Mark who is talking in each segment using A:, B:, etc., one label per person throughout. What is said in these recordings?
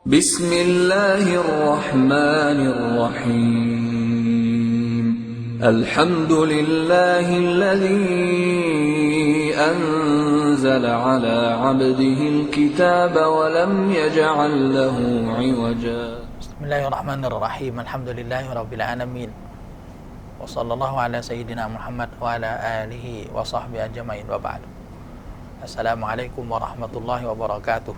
A: بسم الله الرحمن الرحيم. الحمد لله الذي أنزل على عبده الكتاب ولم يجعل له عوجا.
B: بسم الله الرحمن الرحيم. الحمد لله رب العالمين. وصلى الله على سيدنا محمد وعلى آله وصحبه أجمعين وبعد. السلام عليكم ورحمة الله وبركاته.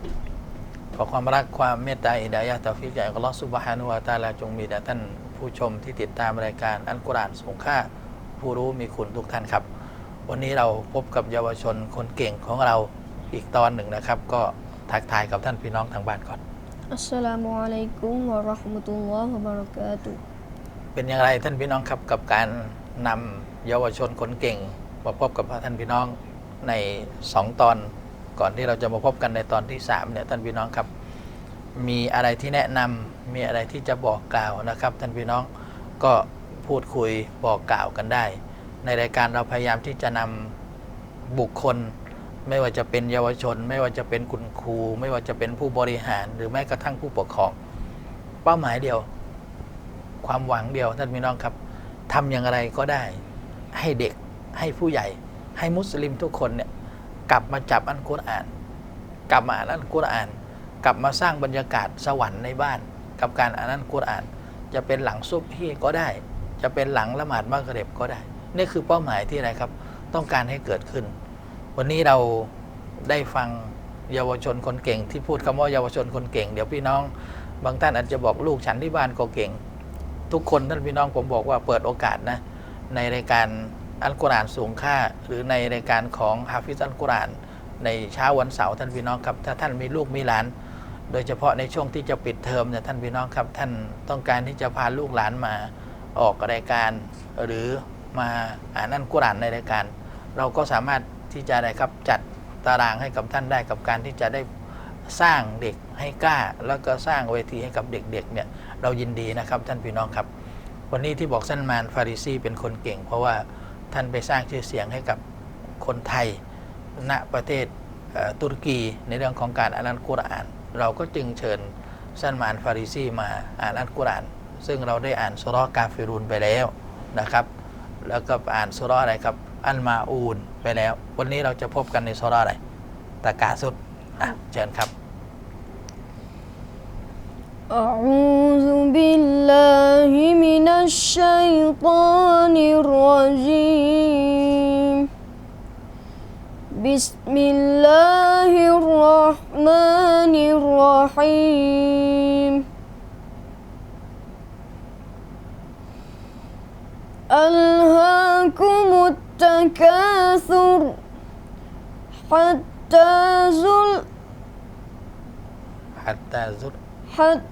B: ขอความรักความเมตตาอิดายะห์ตาฟิกจากอัลลอฮฺซุบฮานุวะตะอาลาจงมีแด่ท่านผู้ชมที่ติดตามรายการอัลกุรอานสูงค่าผู้รู้มีคุณทุกท่านครับ วันนี้เราพบกับเยาวชนคนเก่งของเราอีกตอนหนึ่งนะครับ ก็ทักทายกับท่านพี่น้องทางบ้านก่อน
C: Assalamualaikum warahmatullahi wabarakatuh.
B: เป็นอย่างไรท่านพี่น้องครับกับการนำเยาวชนคนเก่งมาพบกับท่านพี่น้องในสองตอน ก่อนที่เราจะมาพบกันในตอนที่สามเนี่ยท่านพี่น้องครับ มีอะไรที่แนะนำมีอะไรที่จะบอกกล่าวนะครับท่านพี่น้องก็พูดคุยบอกกล่าวกันได้ ในรายการเราพยายามที่จะนำบุคคล ไม่ว่าจะเป็นเยาวชน ไม่ว่าจะเป็นคุณครู ไม่ว่าจะเป็นผู้บริหาร หรือแม้กระทั่งผู้ปกครอง เป้าหมายเดียว ความหวังเดียวท่านพี่น้องครับทำอย่างไรก็ได้ ให้เด็กให้ผู้ใหญ่ ให้มุสลิมทุกคนเนี่ย กลับมาจับอันกุรอาน กลับมาอ่านอันกุรอาน กลับมาสร้างบรรยากาศสวรรค์ในบ้าน กับการอ่านอันกุรอาน จะเป็นหลังซุบฮีก็ได้ จะเป็นหลังละหมาดมักริบก็ได้ นี่คือเป้าหมายที่อะไรครับ ต้องการให้เกิดขึ้น วันนี้เราได้ฟังเยาวชนคนเก่ง ที่พูดคำว่าเยาวชนคนเก่ง เดี๋ยวพี่น้อง บางท่านอาจจะบอกลูกฉันที่บ้านก็เก่ง ทุกคนท่านพี่น้องผมบอกว่าเปิดโอกาสนะในรายการ อัลกุรอานสูงค่า หรือในรายการของฮาฟิซอัลกุรอาน ในเช้าวันเสาร์ท่านพี่น้องครับถ้าท่านมีลูกมีหลาน โดยเฉพาะในช่วงที่จะปิดเทอมเนี่ยท่านพี่น้องครับ ท่านต้องการที่จะพาลูกหลานมาออกรายการ หรือมาอ่านอัลกุรอานในรายการ เราก็สามารถที่จะอะไรครับจัดตารางให้กับท่านได้กับการที่จะได้สร้างเด็กให้กล้า แล้วก็สร้างเวทีให้กับเด็กๆเนี่ยเรายินดีนะครับท่านพี่น้องครับ วันนี้ที่บอกซันมานฟาริซีเป็นคนเก่ง เพราะว่า ท่านไปสร้างชื่อเสียงให้กับคนไทย ณประเทศตุรกีในเรื่องของการอ่านอัลกุรอาน เราก็จึงเชิญซันมานฟาริซีมาอ่านอัลกุรอาน ซึ่งเราได้อ่านสุรกาฟิรุนไปแล้วนะครับ แล้วก็อ่านสุรอะไรครับอัลมาอูนไปแล้ว วันนี้เราจะพบกันในสุรอะไรตะกาสุดเชิญครับ
C: أعوذ بالله من الشيطان الرجيم. بسم الله الرحمن الرحيم. ألهاكم التكاثر حتى زل
B: حتى زل حتى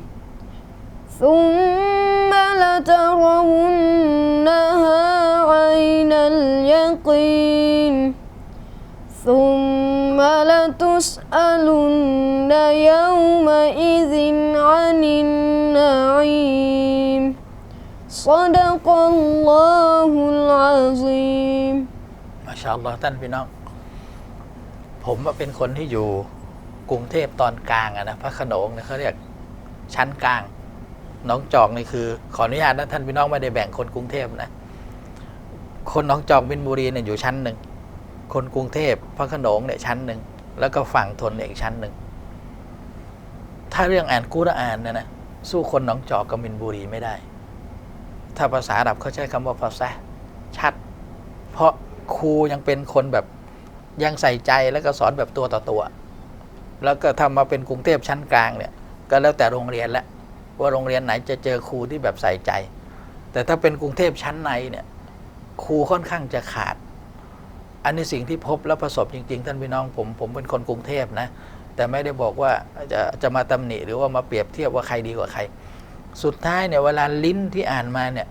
C: ثم لترونها عين اليقين ثم لتسألن يومئذ عن النعيم صدق الله العظيم
B: มาชาอัลลอฮ์ท่านพี่น้อง ผมว่าเป็นคนที่อยู่กรุงเทพตอนกลางอะนะพระโขนงเนี่ยเขาเรียกชั้นกลาง น้องจอกนี่คือ ขออนุญาตนะท่านพี่น้องไม่ได้แบ่งคนกรุงเทพนะ คนน้องจอกบินบุรีเนี่ยอยู่ชั้นหนึ่ง คนกรุงเทพพระขนงเนี่ยชั้นหนึ่ง แล้วก็ฝั่งทนอีกชั้นหนึ่ง ถ้าเรื่องอ่านกุรอานเนี่ยนะสู้คนน้องจอกกับมินบุรีไม่ได้ ถ้าภาษาอาหรับเขาใช้คำว่าภาษาชัด เพราะครูยังเป็นคนแบบยังใส่ใจแล้วก็สอนแบบตัวต่อตัว แล้วก็ทำมาเป็นกรุงเทพชั้นกลางเนี่ย ก็แล้วแต่โรงเรียนแล้ว ว่าโรงเรียนไหนจะเจอครูที่แบบใส่ใจ แต่ถ้าเป็นกรุงเทพชั้นในเนี่ยครูค่อนข้างจะขาด อันนี้สิ่งที่พบและประสบจริง ๆ ท่านพี่น้องผมผมเป็นคนกรุงเทพนะ แต่ไม่ได้บอกว่าจะจะมาตำหนิหรือว่ามาเปรียบเทียบว่าใครดีกว่าใคร สุดท้ายเนี่ยเวลาลิ้นที่อ่านมาเนี่ย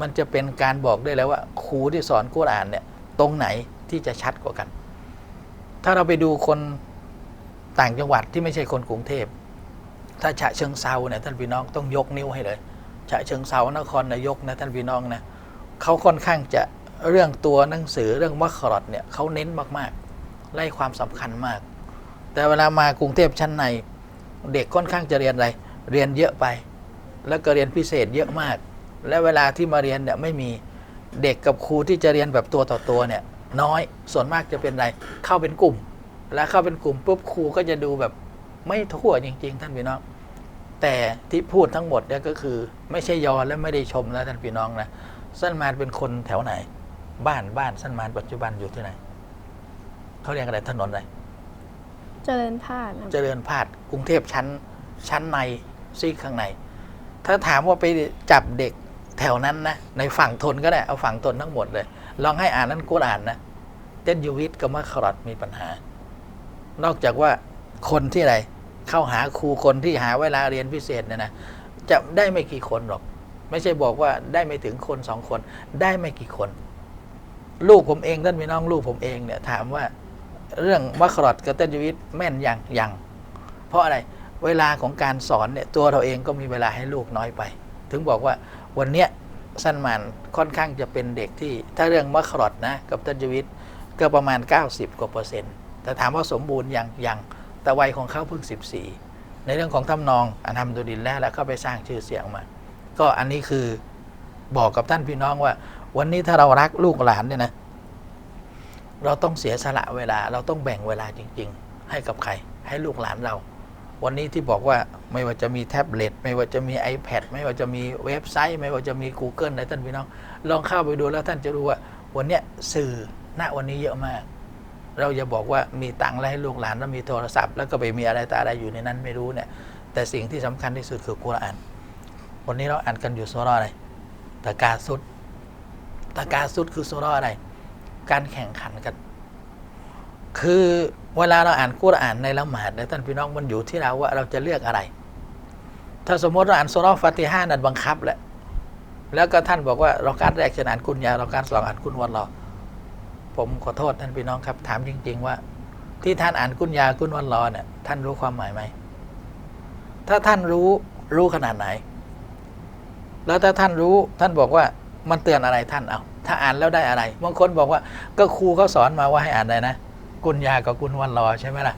B: มันจะเป็นการบอกได้แล้วว่าครูที่สอนกุรอานเนี่ยตรงไหนที่จะชัดกว่ากัน ถ้าเราไปดูคนต่างจังหวัดที่ไม่ใช่คนกรุงเทพ ถ้าฉะเชิงเซาเนี่ยท่านพี่น้องต้องยกนิ้วให้เลยฉะเชิงเซานครนายกนะท่านพี่น้องนะเขาค่อนข้างจะเรื่องตัวหนังสือเรื่องมัคคอดเนี่ยเขาเน้นมากๆไล่ความสำคัญมาก แต่เวลามากรุงเทพชั้นใน เด็กค่อนข้างจะเรียนอะไร เรียนเยอะไป แล้วก็เรียนพิเศษเยอะมาก และเวลาที่มาเรียนเนี่ยไม่มีเด็กกับครูที่จะเรียนแบบตัวต่อตัวเนี่ยน้อยส่วนมากจะเป็นอะไรเข้าเป็นกลุ่ม แล้วเข้าเป็นกลุ่มปุ๊บครูก็จะดูแบบ ไม่ทั่วจริง ๆ ท่านพี่น้อง แต่ที่พูดทั้งหมดเนี่ยก็คือ ไม่ใช่ยอและไม่ได้ชมนะท่านพี่น้องนะสั้นมานเป็นคนแถวไหน บ้านบ้านสั้นมานปัจจุบันอยู่ที่ไหนเขาเรียกอะไรถนนอะไร
C: เจริญพาดครับ
B: เจริญพาดกรุงเทพชั้น ชั้นในซีกข้างใน ถ้าถามว่าไปจับเด็กแถวนั้นนะในฝั่งทนก็ได้เอาฝั่งทนทั้งหมดเลย ลองให้อ่านนั้นกุรอานนะเต้นยูวิทกับมัคคอรอดมีปัญหา นอกจากว่า คนที่ไหนเข้าหาครูคนที่หาเวลาเรียนพิเศษเนี่ยนะจะได้ไม่กี่คนหรอก ไม่ใช่บอกว่าได้ไม่ถึงคนสองคน ได้ไม่กี่คน ลูกผมเองท่านพี่น้องลูกผมเองเนี่ยถามว่าเรื่องมัคคอรอดกับเต้นยูวิทแม่นยังยังเพราะอะไรเวลาของการสอนเนี่ยตัวเราเองก็มีเวลาให้ลูกน้อยไป ถึงบอกว่าวันเนี้ยสั้นมานค่อนข้างจะเป็นเด็กที่ ถ้าเรื่องมัคคอรอดนะกับเตันจวิทก็ประมาณ 90กว่าเปอร์เซ็นต์แต่ถามว่าสมบูรณ์ยังยัง แต่วัยของเขาเพิ่ง 14 ในเรื่องของทำนองอันทำดุดินแล้วแล้วก็ไปสร้างชื่อเสียงมา ก็อันนี้คือบอกกับท่านพี่น้องว่า วันนี้ถ้าเรารักลูกหลานเนี่ยนะเราต้องเสียสละเวลา เราต้องแบ่งเวลาจริง ๆ ให้กับใคร ให้ลูกหลานเรา วันนี้ที่บอกว่าไม่ว่าจะมีแท็บเล็ตไม่ว่าจะมี iPad ไม่ว่าจะมีเว็บไซต์ ไม่ว่าจะมี Google อะไรท่านพี่น้อง ลองเข้าไปดูแล้วท่านจะรู้ว่า วันนี้สื่อณวันนี้เยอะมาก เราจะบอกว่ามีตังค์แล้วให้ลูกหลานแล้วมีโทรศัพท์ แล้วก็ไปมีอะไรแต่อะไรอยู่ในนั้นไม่รู้เนี่ย แต่สิ่งที่สำคัญที่สุดคือกุรอาน วันนี้เราอ่านกันอยู่สุรอะไรตะกาสุดตะกาสุดคือสุรอะไร การแข่งขันกัน คือเวลาเราอ่านกุรอานในละหมาดเนี่ยท่านพี่น้องมันอยู่ที่เราว่าเราจะเลือกอะไร ถ้าสมมติเราอ่านสุรฟาติฮานั่นบังคับแหละแล้วก็ท่านบอกว่าเราการแรกจะอ่านกุญยาเราการสองอ่านกุญวันรอ ผมขอโทษท่านพี่น้องครับ ถามจริง ๆ ว่า ที่ท่านอ่านกุญยากุญวันรอเนี่ยท่านรู้ความหมายไหมถ้าท่านรู้รู้ขนาดไหน แล้วถ้าท่านรู้ท่านบอกว่ามันเตือนอะไรท่านเอาถ้าอ่านแล้วได้อะไรบางคนบอกว่าก็ครูเขาสอนมาว่าให้อ่านอะไรนะ กุญยากับกุญวันรอใช่ไหมล่ะ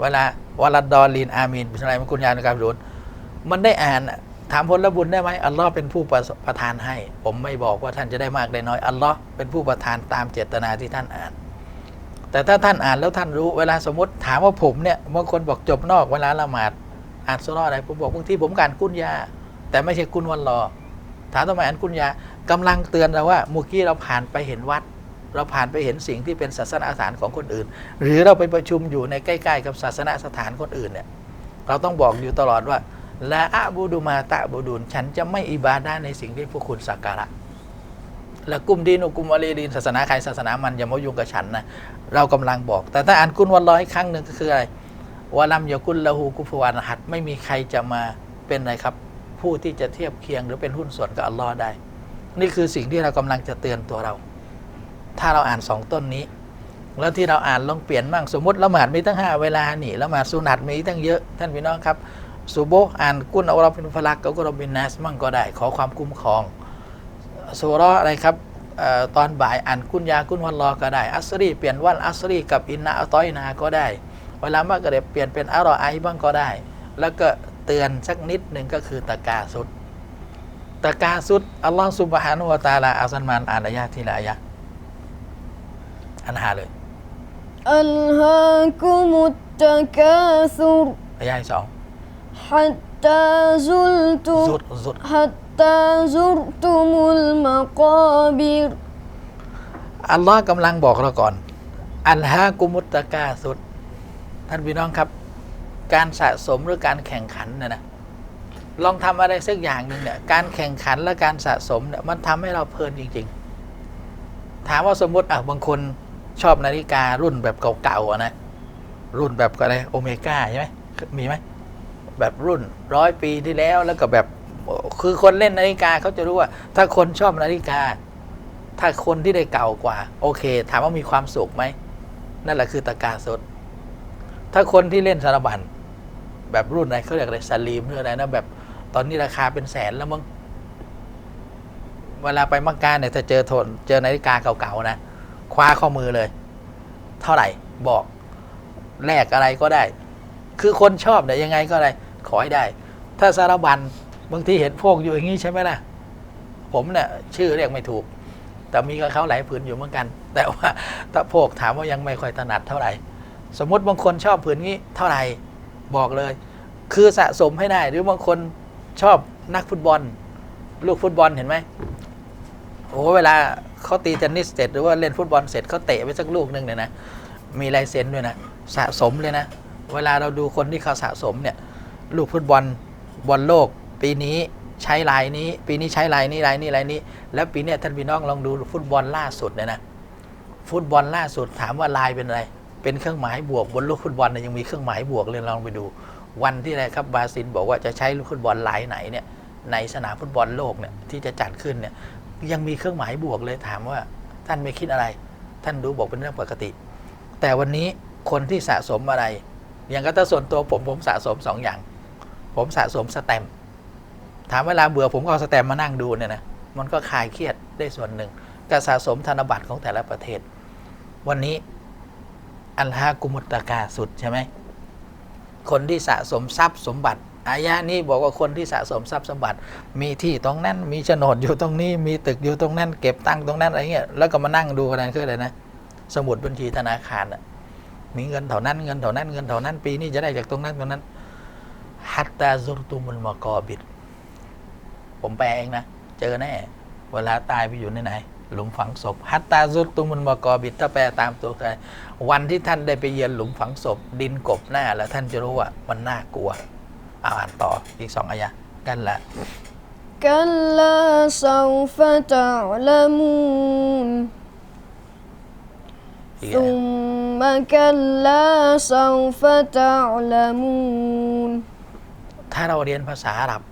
B: เวลาวลัดดอลีนอามีนเป็นอะไรมันกุญยาในการรุนมันได้อ่าน ถามผลบุญได้ไหมอัลลอฮ์เป็นผู้ประประทานให้ ผมไม่บอกว่าท่านจะได้มากได้น้อยอัลลอฮ์เป็นผู้ประทานตามเจตนาที่ท่านอ่าน แต่ถ้าท่านอ่านแล้วท่านรู้เวลาสมมติถามว่าผมเนี่ยบางคนบอกจบนอกเวลาละหมาดอ่านสุรอะไรผมบอกบางทีผมการกุญยา แต่ไม่ใช่กุญวันรอถามทำไมอ่านกุญยากำลังเตือนเราว่าเมื่อกี้เราผ่านไปเห็นวัด เราผ่านไปเห็นสิ่งที่เป็นศาสนาสถานของคนอื่น หรือเราไปประชุมอยู่ในใกล้ ๆ กับศาสนาสถานคนอื่นเนี่ยเราต้องบอกอยู่ตลอดว่า ละอะบูดูมาตะบูดูนฉันจะไม่อิบาดาในสิ่งที่พวกคุณสักการะและกลุ่มดีนุกุมวาลีดีนศาสนาใครศาสนามันอย่ามายุ่งกับฉันนะเรากำลังบอก แต่ถ้าอ่านกุลวันร้อยครั้งหนึ่งก็คืออะไรวะลัมยากุลละหูกุฟวานหัดไม่มีใครจะมาเป็นอะไรครับ ผู้ที่จะเทียบเคียงหรือเป็นหุ้นส่วนกับอัลลอฮ์ได้ นี่คือสิ่งที่เรากำลังจะเตือนตัวเรา ถ้าเราอ่านสองต้นนี้ แล้วที่เราอ่านลองเปลี่ยนบ้างสมมติละหมาดมีตั้งห้าเวลานี่ละหมาดสุนัตมีตั้งเยอะท่านพี่น้องครับ ซูโบอ่านกุนอัลลอฮฺเป็นฟลักกับกุรบินนัสมั่งก็ได้ ขอความคุ้มครองซูรออะไรครับตอนบ่ายอ่านกุนยากุนวันรอก็ได้ อัสรีเปลี่ยนวันอัสรีกับอินนาอัตอยนาก็ได้ เวลามากระเด็บเปลี่ยนเป็นอารอไอบ้างก็ได้ แล้วก็เตือนสักนิดหนึ่งก็คือตะกาสุดตะกาสุดอัลลอฮ์สุบฮานุวาตาลาอัลสันมานอ่านอายะทีละอายะอันหาเลย
C: อัลฮะกุมุตตะกาสุด
B: อายะที่สอง
C: حتى زلتم
B: สุดสุด
C: حتى زرتم المقابر
B: อัลลอฮ์กำลังบอกเราก่อน อันฮากุมุตตะกาสุด ท่านพี่น้องครับ การสะสมหรือการแข่งขันเนี่ยนะ ลองทำอะไรสักอย่างหนึ่งเนี่ย การแข่งขันและการสะสมเนี่ย มันทำให้เราเพลินจริง ๆ ถามว่าสมมติอ่ะบางคนชอบนาฬิการุ่นแบบเก่าๆอะนะ รุ่นแบบอะไรโอเมก้าใช่ไหมมีไหม แบบรุ่นร้อยปีที่แล้วแล้วก็แบบคือคนเล่นนาฬิกาเขาจะรู้ว่า ถ้าคนชอบนาฬิกา ถ้าคนที่ได้เก่ากว่า โอเค ถามว่ามีความสุขไหมนั่นแหละคือตะกร้าสด ถ้าคนที่เล่นสารบัญแบบรุ่นอะไรเขาเรียกอะไรสลีมหรืออะไรนะแบบ ตอนนี้ราคาเป็นแสนแล้วมึงเวลาไปมักกะเนี่ยถ้าเจอโทนเจอนาฬิกาเก่าๆนะคว้าข้อมือเลย เท่าไหร่บอกแลกอะไรก็ได้ คือคนชอบเนี่ยยังไงก็ได้ ขอให้ได้ ถ้าสารบัญบางทีเห็นพวกอยู่อย่างนี้ใช่ไหมล่ะ ผมเนี่ยชื่อเรียกไม่ถูก แต่มีกับเขาหลายผืนอยู่เหมือนกัน แต่ว่าถ้าพวกถามว่ายังไม่ค่อยถนัดเท่าไหร่ สมมติบางคนชอบผืนนี้เท่าไหร่บอกเลย คือสะสมให้ได้ หรือบางคนชอบนักฟุตบอล ลูกฟุตบอลเห็นไหมโอ้เวลาเขาตีเทนนิสเสร็จหรือว่าเล่นฟุตบอลเสร็จเขาเตะไปสักลูกหนึ่งเนี่ยนะมีลายเซ็นด้วยนะสะสมเลยนะ เวลาเราดูคนที่เขาสะสมเนี่ย ลูกฟุตบอลบอลโลก ปีนี้ใช้ลายนี้ ปีนี้ใช้ลายนี้ลายนี้ลายนี้ แล้วปีนี้ท่านพี่น้องลองดูฟุตบอลล่าสุดเนี่ยนะฟุตบอลล่าสุดถามว่าลายเป็นอะไรเป็นเครื่องหมายบวกบนลูกฟุตบอลเนี่ยยังมีเครื่องหมายบวกเลยลองไปดู วันที่อะไรครับบราซิลบอกว่าจะใช้ลูกฟุตบอลลายไหนเนี่ยในสนามฟุตบอลโลกเนี่ยที่จะจัดขึ้นเนี่ยยังมีเครื่องหมายบวกเลยถามว่าท่านไม่คิดอะไร ท่านดูบอกเป็นเรื่องปกติ แต่วันนี้คนที่สะสมอะไร อย่างก็ถ้าส่วนตัวผมผมสะสมสองอย่าง ผมสะสมสแตมถามเวลาเบื่อผมก็เอาสแตมมานั่งดูเนี่ยนะมันก็คลายเครียดได้ส่วนหนึ่งการสะสมธนบัตรของแต่ละประเทศ วันนี้อัลฮากุมุตตะกาสุดใช่ไหมคนที่สะสมทรัพย์สมบัติอายะนี้บอกว่าคนที่สะสมทรัพย์สมบัติ มีที่ตรงนั้น มีโฉนดอยู่ตรงนี้ มีตึกอยู่ตรงนั้น เก็บตังตรงนั้นอะไรเงี้ย แล้วก็มานั่งดูกันคืออะไรนะ สมุดบัญชีธนาคารมีเงินเท่านั้น เงินเท่านั้น เงินเท่านั้น ปีนี้จะได้จากตรงนั้นตรงนั้น ฮัตตาซุรตุมุลมากอบิด ผมแปลเองนะ เจอแน่ เวลาตายไปอยู่ในไหน หลุมฝังศพฮัตตาซุรตุมุลมากอบิด ถ้าแปลตามตัวไทยวันที่ท่านได้ไปเยือนหลุมฝังศพ ดินกบหน้า แล้วท่านจะรู้ว่ามันน่ากลัวเอาอ่านต่ออีกสองอายะกันละ
C: كلا سوف تعلمون
B: อีกอายะ
C: ثم كلا سوف تعلمون
B: ถ้าเราเรียนภาษาอาหรับ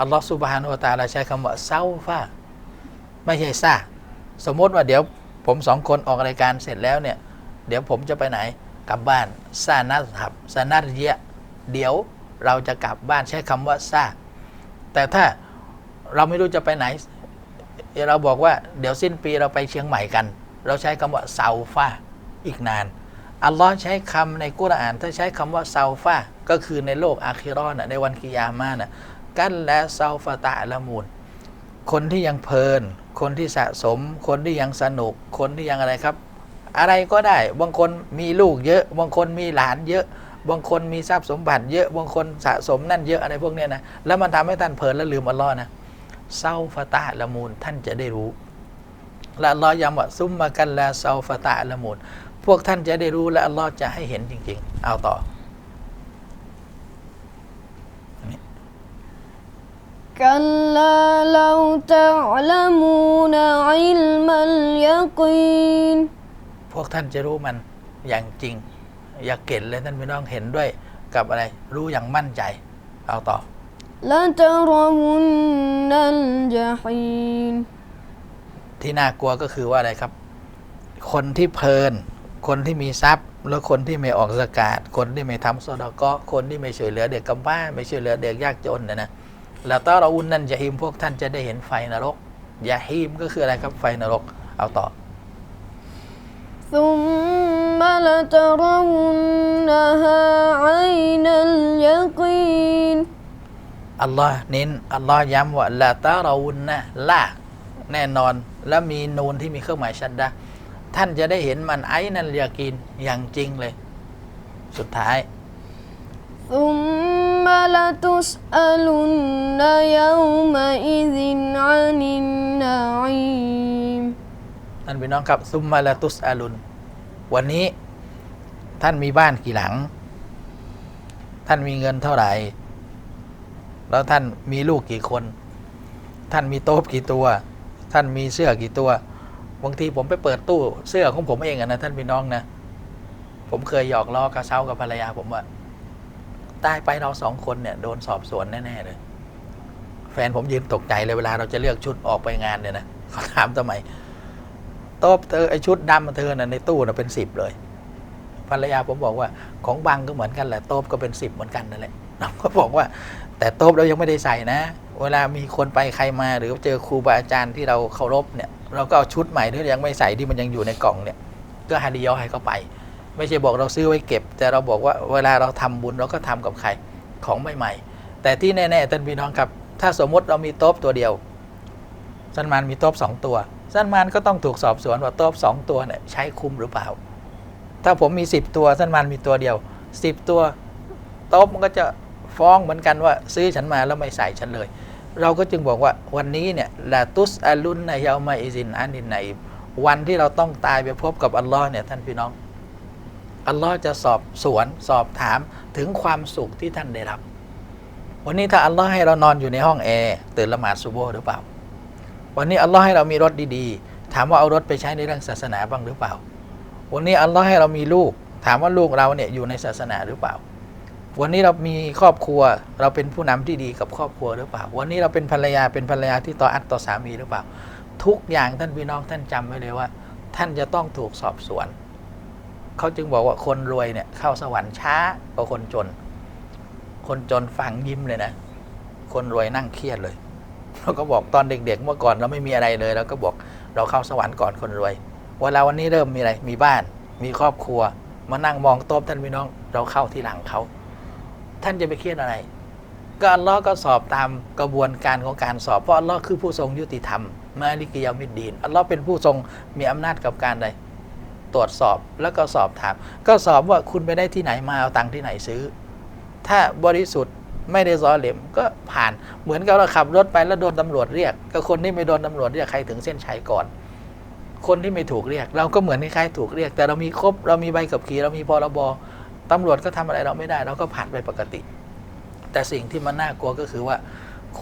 B: อัลลอฮฺสุบฮานุวะตะอาลาใช้คำว่าเซาฟาไม่ใช่ซาสมมติว่าเดี๋ยวผมสองคนออกรายการเสร็จแล้วเนี่ย เดี๋ยวผมจะไปไหนกลับบ้านซานัสหับซานัสเยะเดี๋ยวเราจะกลับบ้านใช้คำว่าซาแต่ถ้าเราไม่รู้จะไปไหน เราบอกว่าเดี๋ยวสิ้นปีเราไปเชียงใหม่กัน เราใช้คำว่าเซาฟาอีกนาน อัลลอฮ์ใช้คำในกุรอานถ้าใช้คำว่าเซาฟาก็คือในโลกอาคิรอนในวันกิยามานะกันและเซาฟาตะละมูล คนที่ยังเพลิน คนที่สะสม คนที่ยังสนุก คนที่ยังอะไรครับ อะไรก็ได้ บางคนมีลูกเยอะ บางคนมีหลานเยอะ บางคนมีทรัพย์สมบัติเยอะ บางคนสะสมนั่นเยอะอะไรพวกนี้นะ แล้วมันทำให้ท่านเพลินและลืมอัลลอฮ์นะเซาฟาตะละมูลท่านจะได้รู้และอัลลอฮ์ย้ำว่าซุมมากันและเซาฟาตะละมูล พวกท่านจะได้รู้และอัลลอฮ์จะให้เห็นจริง ๆ เอาต่อ
C: كلا لو تعلمون علم اليقين
B: พวกท่านจะรู้มันอย่างจริง อย่าเก็นเลยท่านพี่น้องเห็นด้วยกับอะไร รู้อย่างมั่นใจ เอาต่อ
C: لترون الجحيم
B: ที่น่ากลัวก็คือว่าอะไรครับ คนที่เพลิน คนที่มีทรัพย์ แล้วคนที่ไม่ออกสกาดคนที่ไม่ทำสดก็คนที่ไม่ช่วยเหลือเด็กกำพร้าไม่ช่วยเหลือเด็กยากจนเนี่ยนะแล้วตาเราอุนนั่นจะฮิมพวกท่านจะได้เห็นไฟนรกยาฮิมก็คืออะไรครับไฟนรก เอาต่อ
C: ثم لترونها عين اليقين
B: อัลลอฮ์เน้นอัลลอฮ์ย้ำว่าละตาเราอุนนะละแน่นอน แล้วมีนูนที่มีเครื่องหมายชัดดะ ท่านจะได้เห็นมันไอ้นันยากินอย่างจริงเลย สุดท้าย
C: ثم لتسألن يومئذ عن النعيم
B: ท่านพี่น้องครับซุมมาลาตุสอาลุน วันนี้ท่านมีบ้านกี่หลัง ท่านมีเงินเท่าไหร่ แล้วท่านมีลูกกี่คน ท่านมีโต๊ะกี่ตัว ท่านมีเสื้อกี่ตัว บางทีผมไปเปิดตู้เสื้อของผมเองอะนะท่านพี่น้องนะ ผมเคยหยอกล้อกระเช้ากับภรรยาผมว่าตายไปเราสองคนเนี่ยโดนสอบสวนแน่ๆเลย แฟนผมยืนตกใจเลยเวลาเราจะเลือกชุดออกไปงานเนี่ยนะเขาถามทำไมโต๊ะเธอไอชุดดำเธอน่ะในตู้น่ะเป็นสิบเลยภรรยาผมบอกว่าของบางก็เหมือนกันแหละโต๊ะก็เป็นสิบเหมือนกันนั่นแหละน้องก็บอกว่า แต่โต๊ะเรายังไม่ได้ใส่นะ เวลามีคนไปใครมาหรือเจอครูบาอาจารย์ที่เราเคารพเนี่ยเราก็เอาชุดใหม่ที่ยังไม่ใส่ที่มันยังอยู่ในกล่องเนี่ยก็ฮาดิยอให้เขาไป ไม่ใช่บอกเราซื้อไว้เก็บ แต่เราบอกว่าเวลาเราทำบุญเราก็ทำกับใครของใหม่ๆแต่ที่แน่ๆท่านพี่น้องครับ ถ้าสมมติเรามีโต๊ะตัวเดียวซันมานมีโต๊ะสองตัวซันมานก็ต้องถูกสอบสวนว่าโต๊ะสองตัวเนี่ยใช้คุ้มหรือเปล่า ถ้าผมมีสิบตัวซันมานมีตัวเดียวสิบตัวโต๊ะมันก็จะฟ้องเหมือนกันว่าซื้อฉันมาแล้วไม่ใส่ฉันเลย เราก็จึงบอกว่าวันนี้เนี่ยลาตุสอาลุนนายามาอิซินอานินไนวันที่เราต้องตายไปพบกับอัลลอฮ์เนี่ยท่านพี่น้อง อัลลอฮ์จะสอบสวนสอบถามถึงความสุขที่ท่านได้รับ วันนี้ถ้าอัลลอฮ์ให้เรานอนอยู่ในห้องแอร์ตื่นละหมาดซุโบหรือเปล่า วันนี้อัลลอฮ์ให้เรามีรถดีๆ ถามว่าเอารถไปใช้ในเรื่องศาสนาบ้างหรือเปล่า วันนี้อัลลอฮ์ให้เรามีลูก ถามว่าลูกเราเนี่ยอยู่ในศาสนาหรือเปล่า วันนี้เรามีครอบครัว เราเป็นผู้นำที่ดีกับครอบครัวหรือเปล่า วันนี้เราเป็นภรรยาเป็นภรรยาที่ต่ออัตต่อสามีหรือเปล่า ทุกอย่างท่านพี่น้องท่านจำไว้เลยว่า ท่านจะต้องถูกสอบสวน เขาจึงบอกว่าคนรวยเนี่ยเข้าสวรรค์ช้ากว่าคนจน คนจนฟังยิ้มเลยนะ คนรวยนั่งเครียดเลยเราก็บอกตอนเด็ก ๆ เมื่อก่อนเราไม่มีอะไรเลยเราก็บอกเราเข้าสวรรค์ก่อนคนรวยเวลาวันนี้เริ่มมีอะไรมีบ้าน มีครอบครัว มานั่งมองโต๊ะท่านพี่น้อง เราเข้าที่หลังเขา ท่านจะไปเครียดอะไร ก็อัลลอฮ์ก็สอบตามกระบวนการของการสอบ เพราะอัลลอฮ์คือผู้ทรงยุติธรรมมาลิกิยามิดดีนอัลลอฮ์เป็นผู้ทรงมีอำนาจกับการใดตรวจสอบแล้วก็สอบถาม ก็สอบว่าคุณไปได้ที่ไหนมาเอาตังค์ที่ไหนซื้อ ถ้าบริสุทธิ์ไม่ได้ซอเหลมก็ผ่านเหมือนกับเราขับรถไปแล้วโดนตำรวจเรียก ก็คนที่ไม่โดนตำรวจเรียกใครถึงเส้นชัยก่อน คนที่ไม่ถูกเรียก เราก็เหมือนคล้ายๆถูกเรียก แต่เรามีครบเรามีใบขับขี่เรามีพรบ ตำรวจก็ทำอะไรเราไม่ได้เราก็ผ่านไปปกติ แต่สิ่งที่มันน่ากลัวก็คือว่า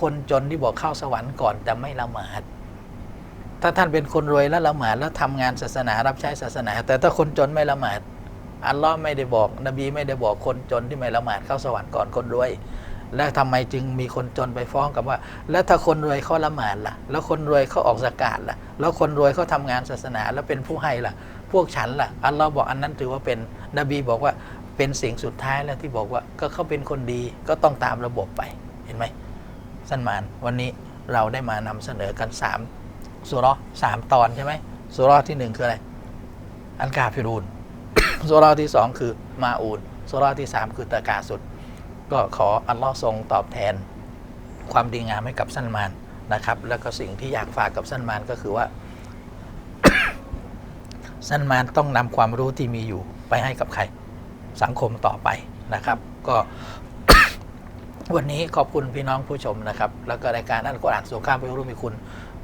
B: คนจนที่บอกเข้าสวรรค์ก่อนแต่ไม่ละหมาด ถ้าท่านเป็นคนรวยแล้วละหมาดแล้วทำงานศาสนารับใช้ศาสนา แต่ถ้าคนจนไม่ละหมาดอัลลอฮ์ไม่ได้บอก นบีไม่ได้บอกคนจนที่ไม่ละหมาดเข้าสวรรค์ก่อนคนรวย แล้วทำไมจึงมีคนจนไปฟ้องกับว่า แล้วถ้าคนรวยเขาละหมาดล่ะ แล้วคนรวยเขาออกสกาดล่ะ แล้วคนรวยเขาทำงานศาสนาแล้วเป็นผู้ให้ล่ะ พวกฉันล่ะ อัลลอฮ์บอกอันนั้นถือว่าเป็นนบีบอกว่า เป็นสิ่งสุดท้ายแล้วที่บอกว่าก็เขาเป็นคนดีก็ต้องตามระบบไปเห็นไหมสันมานวันนี้เราได้มานำเสนอกันสามสุราสามตอนใช่ไหมสุราที่หนึ่งคืออะไร อันกาฟิรูนสุราที่สองคือมาอูนสุราที่สามคือตะกาสุด ก็ขออัลลอฮ์ทรงตอบแทน ความดีงามให้กับสันมานนะครับ แล้วก็สิ่งที่อยากฝากกับสันมานก็คือว่าสันมานต้องนำความรู้ที่มีอยู่ไปให้กับใคร สังคมต่อไปนะครับ ก็ วันนี้ขอบคุณพี่น้องผู้ชมนะครับ แล้วก็รายการอันกุรอานสู่ข้ามไปรู้มีคุณ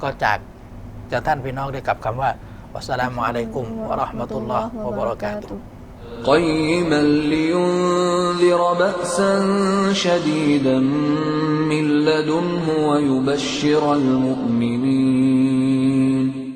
B: ก็จากจากท่านพี่น้องได้กับคำว่าวัสสลามุอะลัยกุมวะเราะห์มะตุลลอฮ์วะบะเราะกาตุฮ์
A: قيما لينذر بأسا شديدا من لدنه ويبشر المؤمنين